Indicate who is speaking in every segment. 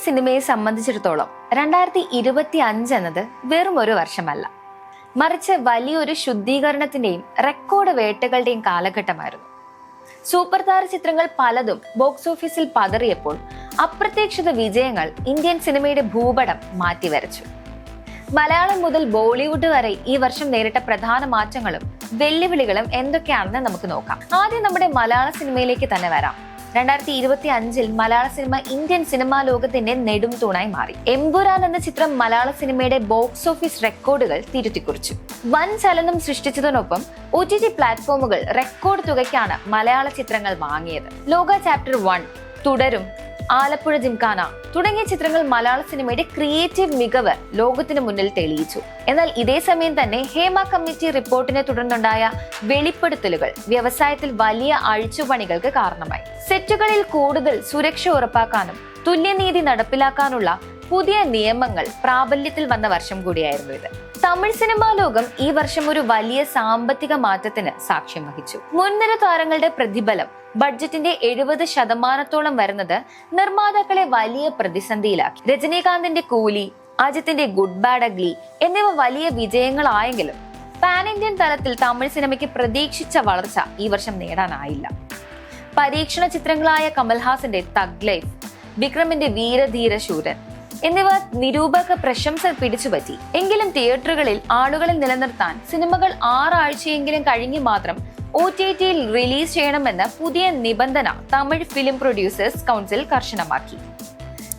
Speaker 1: സിനിമയെ സംബന്ധിച്ചിടത്തോളം രണ്ടായിരത്തി ഇരുപത്തി അഞ്ച് എന്നത് വെറും ഒരു വർഷമല്ല. മറിച്ച് വലിയൊരു ശുദ്ധീകരണത്തിന്റെയും റെക്കോർഡ് വേട്ടകളുടെയും കാലഘട്ടമായിരുന്നു. സൂപ്പർ താര ചിത്രങ്ങൾ പലതും ബോക്സ് ഓഫീസിൽ പതറിയപ്പോൾ അപ്രതീക്ഷിത വിജയങ്ങൾ ഇന്ത്യൻ സിനിമയുടെ ഭൂപടം മാറ്റിവരച്ചു. മലയാളം മുതൽ ബോളിവുഡ് വരെ ഈ വർഷം നേരിട്ട പ്രധാന മാറ്റങ്ങളും വെല്ലുവിളികളും എന്തൊക്കെയാണെന്ന് നമുക്ക് നോക്കാം. ആദ്യം നമ്മുടെ മലയാള സിനിമയിലേക്ക് തന്നെ വരാം. രണ്ടായിരത്തി ഇരുപത്തി അഞ്ചിൽ മലയാള സിനിമ ഇന്ത്യൻ സിനിമാ ലോകത്തിന്റെ നെടും തൂണായി മാറി. എമ്പുരാൻ എന്ന ചിത്രം മലയാള സിനിമയുടെ ബോക്സ് ഓഫീസ് റെക്കോർഡുകൾ തിരുത്തിക്കുറിച്ചു. വൻ ചലനം സൃഷ്ടിച്ചതിനൊപ്പം ഒ ടി ടി പ്ലാറ്റ്ഫോമുകൾ റെക്കോർഡ് തുകയ്ക്കാണ് മലയാള ചിത്രങ്ങൾ വാങ്ങിയത്. ലോക ചാപ്റ്റർ വൺ തുടരും ആലപ്പുഴ ജിംഖാന തുടങ്ങിയ ചിത്രങ്ങൾ മലയാള സിനിമയുടെ ക്രിയേറ്റീവ് മികവ് ലോകത്തിന് മുന്നിൽ തെളിയിച്ചു. എന്നാൽ ഇതേ സമയം തന്നെ ഹേമ കമ്മിറ്റി റിപ്പോർട്ടിനെ തുടർന്നുണ്ടായ വെളിപ്പെടുത്തലുകൾ വ്യവസായത്തിൽ വലിയ അഴിച്ചുപണികൾക്ക് കാരണമായി. സെറ്റുകളിൽ കൂടുതൽ സുരക്ഷ ഉറപ്പാക്കാനും തുല്യനീതി നടപ്പിലാക്കാനുള്ള പുതിയ നിയമങ്ങൾ പ്രാബല്യത്തിൽ വന്ന വർഷം കൂടിയായിരുന്നു ഇത്. തമിഴ് സിനിമാ ലോകം ഈ വർഷം ഒരു വലിയ സാമ്പത്തിക മാറ്റത്തിന് സാക്ഷ്യം വഹിച്ചു. മുൻനിര താരങ്ങളുടെ പ്രതിഫലം ബഡ്ജറ്റിന്റെ എഴുപത് ശതമാനത്തോളം വരുന്നത് നിർമ്മാതാക്കളെ വലിയ പ്രതിസന്ധിയിലാക്കി. രജനീകാന്തിന്റെ കൂലി അജിത്തിന്റെ ഗുഡ് ബാഡ് അഗ്ലി എന്നിവ വലിയ വിജയങ്ങളായെങ്കിലും പാൻ ഇന്ത്യൻ തലത്തിൽ തമിഴ് സിനിമയ്ക്ക് പ്രതീക്ഷിച്ച വളർച്ച ഈ വർഷം നേടാനായില്ല. പരീക്ഷണ ചിത്രങ്ങളായ കമൽഹാസിന്റെ തഗ് ലൈഫ് വിക്രമിന്റെ വീരധീര ശൂരൻ എന്നിവ നിരൂപക പ്രശംസ പിടിച്ചുപറ്റി എങ്കിലും തിയേറ്ററുകളിൽ ആളുകളെ നിലനിർത്താൻ സിനിമകൾ ആറാഴ്ചയെങ്കിലും കഴിഞ്ഞ് മാത്രം ഒ ടി ടിയിൽ റിലീസ് ചെയ്യണമെന്ന പുതിയ നിബന്ധന തമിഴ് ഫിലിം പ്രൊഡ്യൂസേഴ്സ് കൗൺസിൽ കർശനമാക്കി.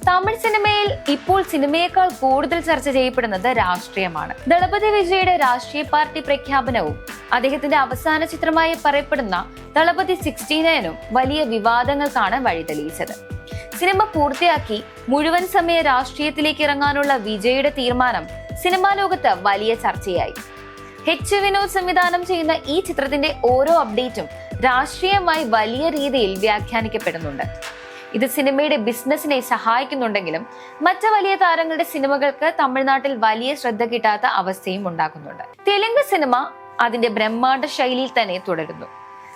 Speaker 1: തമിഴ് സിനിമയിൽ ഇപ്പോൾ സിനിമയേക്കാൾ കൂടുതൽ ചർച്ച ചെയ്യപ്പെടുന്നത് രാഷ്ട്രീയമാണ്. ദളപതി വിജയുടെ രാഷ്ട്രീയ പാർട്ടി പ്രഖ്യാപനവും അദ്ദേഹത്തിന്റെ അവസാന ചിത്രമായി പറയപ്പെടുന്ന ദളപതി സിക്സ്റ്റി നയനും വലിയ വിവാദങ്ങൾക്കാണ് വഴിതെളിയിച്ചത്. സിനിമ പൂർത്തിയാക്കി മുഴുവൻ സമയ രാഷ്ട്രീയത്തിലേക്ക് ഇറങ്ങാനുള്ള വിജയുടെ തീരുമാനം സിനിമാ ലോകത്ത് വലിയ ചർച്ചയായി. ഹെച്ച് വിനോദ് സംവിധാനം ചെയ്യുന്ന ഈ ചിത്രത്തിന്റെ ഓരോ അപ്ഡേറ്റും രാഷ്ട്രീയമായി വലിയ രീതിയിൽ വ്യാഖ്യാനിക്കപ്പെടുന്നുണ്ട്. ഇത് സിനിമയുടെ ബിസിനസിനെ സഹായിക്കുന്നുണ്ടെങ്കിലും മറ്റു വലിയ താരങ്ങളുടെ സിനിമകൾക്ക് തമിഴ്നാട്ടിൽ വലിയ ശ്രദ്ധ കിട്ടാത്ത അവസ്ഥയും ഉണ്ടാക്കുന്നുണ്ട്. തെലുങ്ക് സിനിമ അതിന്റെ ബ്രഹ്മാണ്ഡ ശൈലിയിൽ തന്നെ തുടരുന്നു.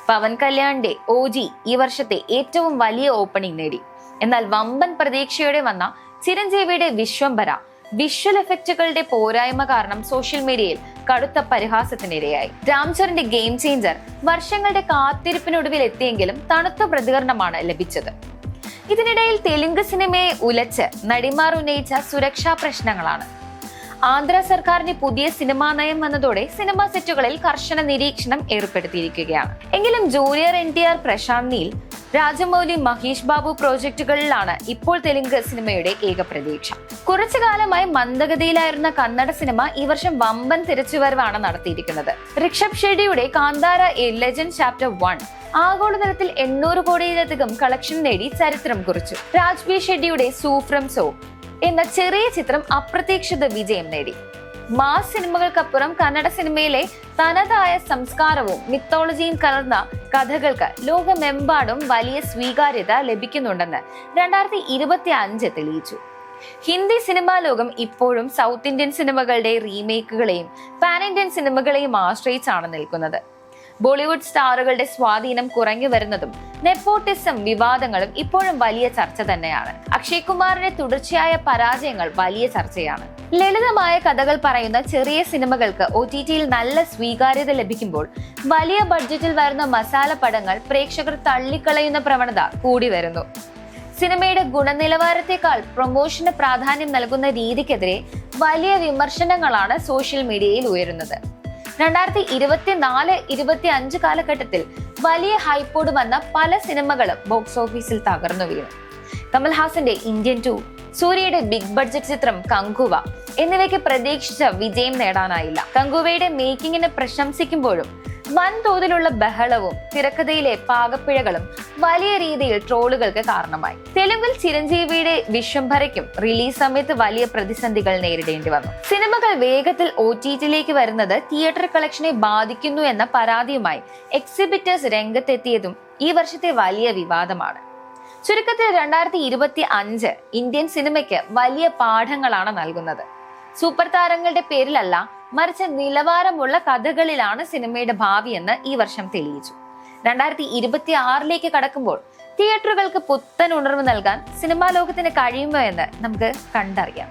Speaker 1: പവൻ കല്യാണിന്റെ ഓജി ഈ വർഷത്തെ ഏറ്റവും വലിയ ഓപ്പണിംഗ് നേടി. എന്നാൽ വമ്പൻ പ്രതീക്ഷയോടെ വന്ന ചിരഞ്ജീവിയുടെ വിശ്വംഭര വിഷ്വൽ എഫക്റ്റുകളുടെ പോരായ്മ കാരണം സോഷ്യൽ മീഡിയയിൽ കടുത്ത പരിഹാസത്തിനിരയായി. രാംചറിന്റെ ഗെയിം ചേഞ്ചർ വർഷങ്ങളുടെ കാത്തിരിപ്പിനൊടുവിൽ എത്തിയെങ്കിലും തണുത്ത പ്രതികരണമാണ് ലഭിച്ചത്. ഇതിനിടയിൽ തെലുങ്ക് സിനിമയെ ഉലച്ച് നടിമാർ ഉന്നയിച്ച സുരക്ഷാ പ്രശ്നങ്ങളാണ്. ആന്ധ്ര സർക്കാരിന്റെ പുതിയ സിനിമാ നയം വന്നതോടെ സിനിമാ സെറ്റുകളിൽ കർശന നിരീക്ഷണം ഏർപ്പെടുത്തിയിരിക്കുകയാണ്. എങ്കിലും junior N T R Prashanth Neel Rajamouli Mahesh Babu പ്രോജക്റ്റുകളിലാണ് ഇപ്പോൾ തെലുങ്ക് സിനിമയുടെ ഏക പ്രതീക്ഷ. കുറച്ചു കാലമായി മന്ദഗതിയിലായിരുന്ന കന്നഡ സിനിമ ഈ വർഷം വമ്പൻ തിരിച്ചുവരവാണ് നടത്തിയിരിക്കുന്നത്. Rishab ഷെഡിയുടെ Kantara a legend chapter one ആഗോളതലത്തിൽ എണ്ണൂറ് കോടിയിലധികം കളക്ഷൻ നേടി ചരിത്രം കുറിച്ചു. രാജ്ബി ഷെഡിയുടെ സൂഫ്രം സോ എന്ന ചെറിയ ചിത്രം അപ്രതീക്ഷിത വിജയം നേടി. മാസ് സിനിമകൾക്കപ്പുറം കന്നഡ സിനിമയിലെ തനതായ സംസ്കാരവും മിത്തോളജിയും കലർന്ന കഥകൾക്ക് ലോകമെമ്പാടും വലിയ സ്വീകാര്യത ലഭിക്കുന്നുണ്ടെന്ന് രണ്ടായിരത്തി ഇരുപത്തി അഞ്ച് തെളിയിച്ചു. ഹിന്ദി സിനിമാ ലോകം ഇപ്പോഴും സൗത്ത് ഇന്ത്യൻ സിനിമകളുടെ റീമേക്കുകളെയും പാൻ ഇന്ത്യൻ സിനിമകളെയും ആശ്രയിച്ചാണ് നിൽക്കുന്നത്. ബോളിവുഡ് സ്റ്റാറുകളുടെ സ്വാധീനം കുറഞ്ഞു വരുന്നതും നെപ്പോട്ടിസം വിവാദങ്ങളും ഇപ്പോഴും വലിയ ചർച്ച തന്നെയാണ്. അക്ഷയ് കുമാറിന്റെ തുടർച്ചയായ പരാജയങ്ങൾ വലിയ ചർച്ചയാണ്. ലളിതമായ കഥകൾ പറയുന്ന ചെറിയ സിനിമകൾക്ക് ഒ ടി ടിയിൽ നല്ല സ്വീകാര്യത ലഭിക്കുമ്പോൾ വലിയ ബഡ്ജറ്റിൽ വരുന്ന മസാല പടങ്ങൾ പ്രേക്ഷകർ തള്ളിക്കളയുന്ന പ്രവണത കൂടി വരുന്നു. സിനിമയുടെ ഗുണനിലവാരത്തെക്കാൾ പ്രൊമോഷന് പ്രാധാന്യം നൽകുന്ന രീതിക്കെതിരെ വലിയ വിമർശനങ്ങളാണ് സോഷ്യൽ മീഡിയയിൽ ഉയരുന്നത്. രണ്ടായിരത്തി ഇരുപത്തിനാല് ഇരുപത്തി അഞ്ച് കാലഘട്ടത്തിൽ വലിയ ഹൈപ്പോട് വന്ന പല സിനിമകളും ബോക്സ് ഓഫീസിൽ തകർന്നു വീണു. കമൽഹാസന്റെ ഇന്ത്യൻ ടു സൂര്യയുടെ ബിഗ് ബഡ്ജറ്റ് ചിത്രം കങ്കുവ എന്നിവയ്ക്ക് പ്രതീക്ഷിച്ച വിജയം നേടാനായില്ല. കങ്കുവയുടെ മേക്കിങ്ങിനെ പ്രശംസിക്കുമ്പോഴും വൻതോതിലുള്ള ബഹളവും തിരക്കഥയിലെ പാകപ്പിഴകളും വലിയ രീതിയിൽ ട്രോളുകൾക്ക് കാരണമായി. തെലുങ്കിൽ ചിരഞ്ജീവിയുടെ വിശ്വംഭരയ്ക്കും റിലീസ് സമയത്ത് വലിയ പ്രതിസന്ധികൾ നേരിടേണ്ടി വന്നു. സിനിമകൾ വേഗത്തിൽ ഒ ടി ടിയിലേക്ക് വരുന്നത് തിയേറ്റർ കളക്ഷനെ ബാധിക്കുന്നു എന്ന പരാതിയുമായി എക്സിബിറ്റേഴ്സ് രംഗത്തെത്തിയതും ഈ വർഷത്തെ വലിയ വിവാദമാണ്. ചുരുക്കത്തിൽ രണ്ടായിരത്തി ഇരുപത്തി അഞ്ച് ഇന്ത്യൻ സിനിമയ്ക്ക് വലിയ പാഠങ്ങളാണ് നൽകുന്നത്. സൂപ്പർ താരങ്ങളുടെ പേരിലല്ല മറിച്ച് നിലവാരമുള്ള കഥകളിലാണ് സിനിമയുടെ ഭാവി എന്ന് ഈ വർഷം തെളിയിച്ചു. രണ്ടായിരത്തി ഇരുപത്തി ആറിലേക്ക് കടക്കുമ്പോൾ തിയേറ്ററുകൾക്ക് പുത്തൻ ഉണർവ് നൽകാൻ സിനിമാ ലോകത്തിന് കഴിയുമോ എന്ന് നമുക്ക് കണ്ടറിയാം.